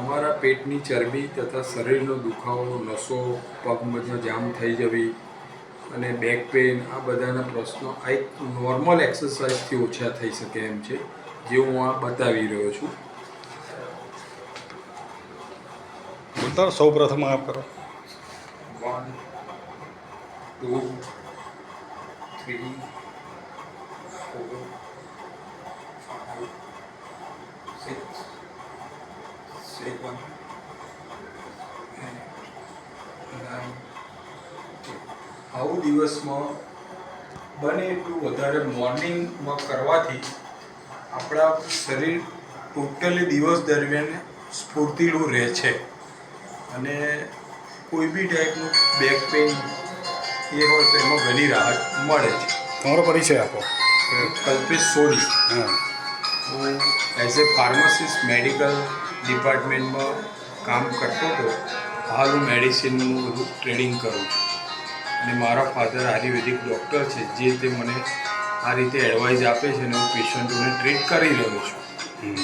તમારા પેટની ચરબી તથા શરીરનો દુખાવો નસો પગમાં જામ થઈ જવી અને બેક પેઇન આ બધાના પ્રશ્નો આ એક નોર્મલ એક્સરસાઇઝથી ઓછા થઈ શકે એમ છે જે હું આ બતાવી રહ્યો છું. બોલતા સૌ પ્રથમ આપ કરો. One two three four five six seven nine આવું દિવસમાં બને એટલું વધારે મોર્નિંગમાં કરવાથી આપણા શરીર ટોટલી દિવસ દરમિયાન સ્ફૂર્તિલું રહે છે. અને કોઈ બી ટાઈપનું બેક પેઇન એ હોય તો એમાં ઘણી રાહત મળે છે. તમારો પરિચય આપો. કલ્પેશ સોની. હું. એઝ એ ફાર્માસિસ્ટ મેડિકલ ડિપાર્ટમેન્ટમાં કામ કરતો હતો, હાલ હું મેડિસિનનું બધું ટ્રેડિંગ કરું છું અને મારા ફાધર આયુર્વેદિક ડૉક્ટર છે, જે તે મને આ રીતે એડવાઇસ આપે છે અને હું પેશન્ટોને ટ્રીટ કરી રહ્યો છું.